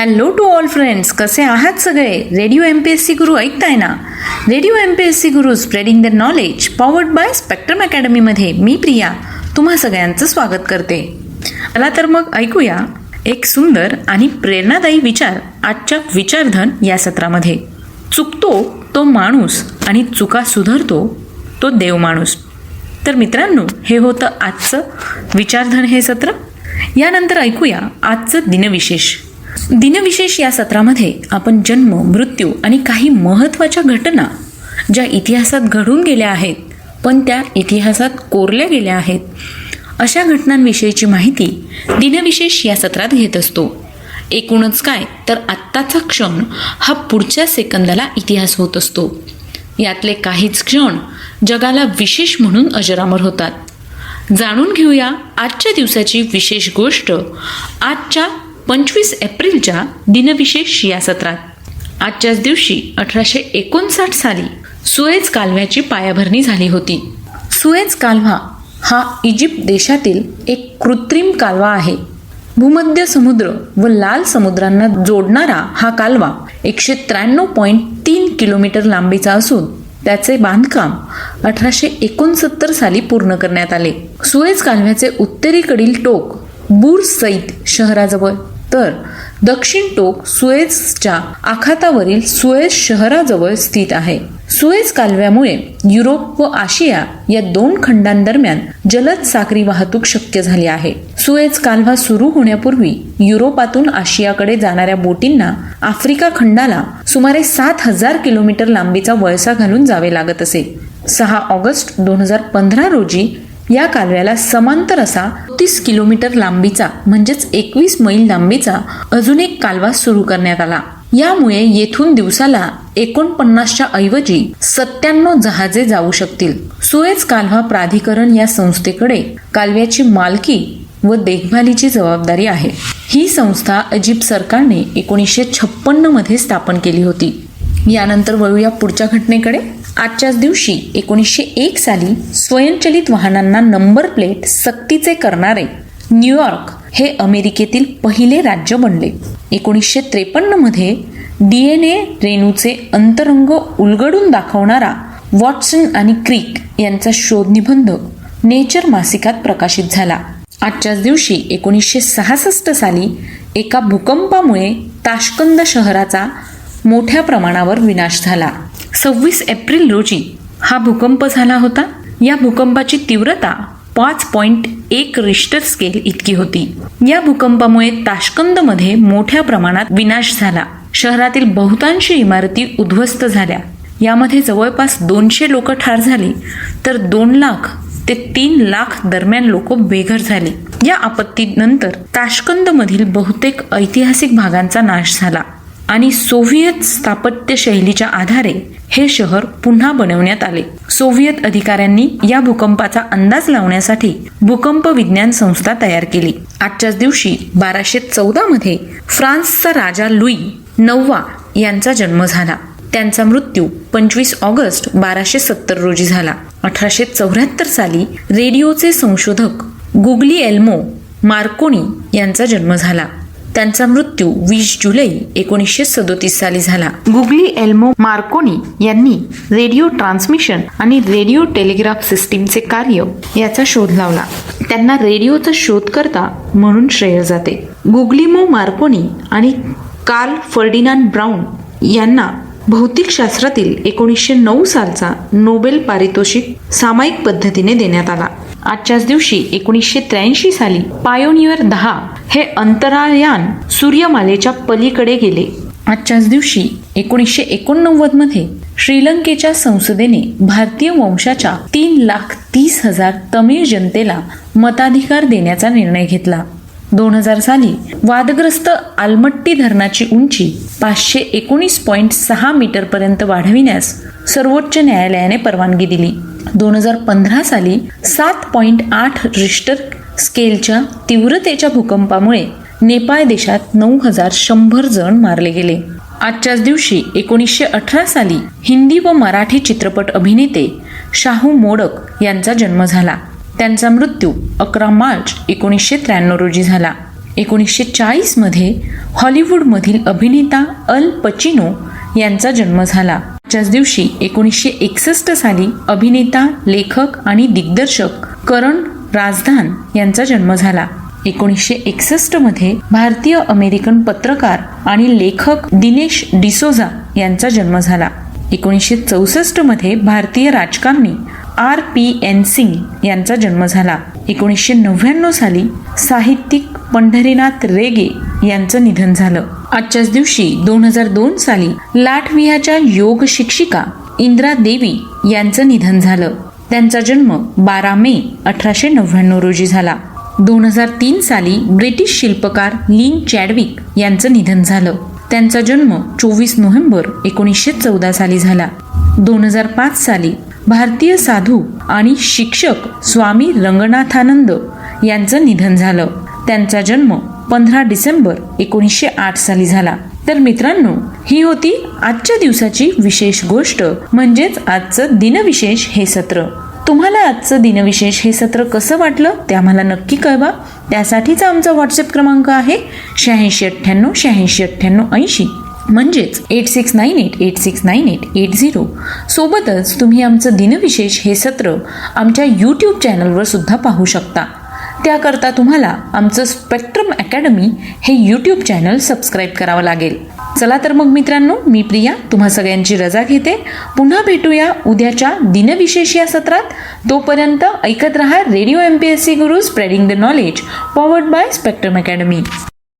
Hello to all friends कसे आहात सगळे? Radio M P S C Guru ऐकताय ना? Radio M P S C Guru spreading the knowledge powered by spectrum अकॅडमीमध्ये मी प्रिया तुम्हा सगळ्यांचं स्वागत करते. मला तर मग ऐकूया एक सुंदर आणि प्रेरणादायी विचार आजच्या विचारधन या सत्रामध्ये. चुकतो तो माणूस आणि चुका सुधारतो तो देव माणूस. तर मित्रांनो हे होतं आजचं विचारधन हे सत्र. यानंतर ऐकूया आजचं दिनविशेष. दिनविशेष या सत्रामध्ये आपण जन्म मृत्यू आणि काही महत्त्वाच्या घटना ज्या इतिहासात घडून गेल्या आहेत पण त्या इतिहासात कोरल्या गेल्या आहेत अशा घटनांविषयीची माहिती दिनविशेष या सत्रात घेत असतो. एकूणच काय तर आत्ताचा क्षण हा पुढच्या सेकंदाला इतिहास होत असतो. यातले काहीच क्षण जगाला विशेष म्हणून अजरामर होतात. जाणून घेऊया आजच्या दिवसाची विशेष गोष्ट आजच्या पंचवीस एप्रिलच्या दिनविशेष या सत्रात आजच्याच दिवशी अठराशे एकोणसाठ साली सुएज कालव्याची पायाभरणी झाली होती. सुएज कालवा हा इजिप्त देशातील एक कृत्रिम कालवा आहे. भूमध्य समुद्र व लाल समुद्रांना जोडणारा हा कालवा एकशे त्र्याण्णव पॉईंट तीन किलोमीटर लांबीचा असून त्याचे बांधकाम अठराशे एकोणसत्तर साली पूर्ण करण्यात आले. सुएज कालव्याचे उत्तरेकडील टोक बुर सईद शहराजवळ तर दक्षिण टोक सुएझच्या आखातावरील सुएझ शहराजवळ स्थित आहे. सुएझ कालव्यामुळे युरोप व आशिया या दोन खंडांदरम्यान जलद सागरी वाहतूक शक्य झाली आहे. सुएझ कालवा सुरू होण्यापूर्वी युरोपातून आशियाकडे जाणाऱ्या बोटींना आफ्रिका खंडाला सुमारे सात हजार किलोमीटर लांबीचा वळसा घालून जावे लागत असे. सहा ऑगस्ट दोन हजार पंधरा रोजी या कालव्याला समांतर असा तीस किलोमीटर लांबीचा म्हणजेच एकवीस मैल लांबीचा अजून एक कालवा सुरू करण्यात आला. यामुळे येथून दिवसाला एकोणपन्नासच्या ऐवजी सत्त्याण्णव जहाजे जाऊ शकतील. सुएज कालवा प्राधिकरण या संस्थेकडे कालव्याची मालकी व देखभालीची जबाबदारी आहे. ही संस्था इजिप्त सरकारने एकोणीसशे छप्पन्नमध्ये स्थापन केली होती. यानंतर वळूया पुढच्या घटनेकडे. आजच्याच दिवशी एकोणीसशे एक साली स्वयंचलित वाहनांना नंबर प्लेट सक्तीचे करणारे न्यूयॉर्क हे अमेरिकेतील पहिले राज्य बनले. एकोणीसशे त्रेपन्नमध्ये डी एन ए रेणूचे अंतरंग उलगडून दाखवणारा वॉटसन आणि क्रिक यांचा शोधनिबंध नेचर मासिकात प्रकाशित झाला. आजच्याच दिवशी एकोणीसशे सहासष्ट साली एका भूकंपामुळे ताशकंद शहराचा मोठ्या प्रमाणावर विनाश झाला. सव्वीस एप्रिल रोजी हा भूकंप झाला होता. या भूकंपाची तीव्रता पाच पॉइंट एक रिश्टर स्केल इतकी होती. या भूकंपामुळे ताशकंदमध्ये मोठ्या प्रमाणात विनाश झाला. शहरातील बहुतांशी इमारती उद्ध्वस्त झाल्या. यामध्ये जवळपास दोनशे लोक ठार झाली तर दोन लाख ते तीन लाख दरम्यान लोक बेघर झाले. या आपत्तीनंतर ताशकंदमधील बहुतेक ऐतिहासिक भागांचा नाश झाला. आणि सोव्हिएत स्थापत्य शैलीच्या आधारे हे शहर पुन्हा बनवण्यात आले. सोव्हिएत अधिकाऱ्यांनी या भूकंपाचा अंदाज लावण्यासाठी भूकंप विज्ञान संस्था तयार केली. आजच्याच दिवशी बाराशे चौदा मध्ये फ्रान्सचा राजा लुई नववा यांचा जन्म झाला. त्यांचा मृत्यू पंचवीस ऑगस्ट बाराशे सत्तर रोजी झाला. अठराशे चौऱ्याहत्तर साली रेडिओचे संशोधक गुगली एल्मो मार्कोनी यांचा जन्म झाला. त्यांचा मृत्यू वीस जुलै एकोणीसशे सदोतीस साली झाला. गुगली एल्मो मार्कोनी यांनी रेडिओ ट्रान्समिशन आणि रेडिओ टेलिग्राफ सिस्टीमचे कार्य याचा शोध लावला. त्यांना रेडिओचा शोधकर्ता म्हणून श्रेय जाते. गुगलिमो मार्कोनी आणि कार्ल फर्डिनांड ब्राऊन यांना भौतिकशास्त्रातील एकोणीसशे नऊ सालचा नोबेल पारितोषिक सामायिक पद्धतीने देण्यात आला. आजच्याच दिवशी एकोणीसशे त्र्याऐंशी साली पायोनियर दहा हे अंतराळयान सूर्यमालेच्या पलीकडे गेले. आजच्याच दिवशी एकोणीसशे एकोणनव्वदमध्ये श्रीलंकेच्या संसदेने भारतीय वंशाच्या तीन लाख तीस हजार तमिळ जनतेला मताधिकार देण्याचा निर्णय घेतला. दोन हजार साली वादग्रस्त आलमट्टी धरणाची उंची पाचशे एकोणीस पॉईंट सहा मीटर पर्यंत वाढविण्यास सर्वोच्च न्यायालयाने परवानगी दिली. दोन हजार पंधरा साली सात पॉईंट आठ रिश्टर स्केलच्या तीव्रतेच्या भूकंपामुळे नेपाळ देशात नऊ हजार शंभर जण मारले गेले. आजच्याच दिवशी एकोणीसशे अठरा साली हिंदी व मराठी चित्रपट अभिनेते शाहू मोडक यांचा जन्म झाला. त्यांचा मृत्यू अकरा मार्च एकोणीसशे त्र्याण्णव रोजी झाला. एकोणीसशे चाळीसमध्ये हॉलिवूडमधील अभिनेता अल पचिनो यांचा जन्म झाला. ज्याच दिवशी एकोणीसशे एकसष्ट साली अभिनेता लेखक आणि दिग्दर्शक करण राजधान यांचा जन्म झाला. एकोणीसशे एकसष्टमध्ये भारतीय अमेरिकन पत्रकार आणि लेखक दिनेश डिसोझा यांचा जन्म झाला. एकोणीसशे चौसष्टमध्ये भारतीय राजकारणी आर पी एन सिंग यांचा जन्म झाला. एकोणीसशे नव्याण्णव साली साहित्यिक पंढरीनाथ रेगे यांचं निधन झालं. आजच्याच दिवशी दोन हजार दोन साली लाठविहाच्या योग शिक्षिका इंद्रा देवी यांचं निधन झालं. त्यांचा जन्म बारा मे अठराशे नव्याण्णव रोजी झाला. दोन हजार तीन साली ब्रिटिश शिल्पकार लिन चॅडविक यांचं निधन झालं. त्यांचा जन्म चोवीस नोव्हेंबर एकोणीसशे चौदा साली झाला. दोन हजार पाच साली भारतीय साधू आणि शिक्षक स्वामी रंगनाथानंद यांचं निधन झालं. त्यांचा जन्म पंधरा डिसेंबर एकोणीसशे आठ साली झाला. तर मित्रांनो ही होती आजच्या दिवसाची विशेष गोष्ट. म्हणजेच आजचं दिनविशेष हे सत्र. तुम्हाला आजचं दिनविशेष हे सत्र कसं वाटलं ते आम्हाला नक्की कळवा. त्यासाठीचा आमचा व्हॉट्सअप क्रमांक आहे शहाऐंशी अठ्ठ्याण्णव शहाऐंशी अठ्ठ्याण्णव ऐंशी. म्हणजेच eight six nine eight eight six nine eight eight zero. सोबतच तुम्ही आमचं दिनविशेष हे सत्र आमच्या यूट्यूब चॅनलवर सुद्धा पाहू शकता. त्याकरता तुम्हाला आमचं स्पेक्ट्रम अकॅडमी हे यूट्यूब चॅनल सबस्क्राईब करावं लागेल. चला तर मग मित्रांनो मी प्रिया तुम्हा सगळ्यांची रजा घेते. पुन्हा भेटूया उद्याच्या दिनविशेष या सत्रात. तोपर्यंत ऐकत रहा Radio M P S C Guru spreading the knowledge powered by Spectrum Academy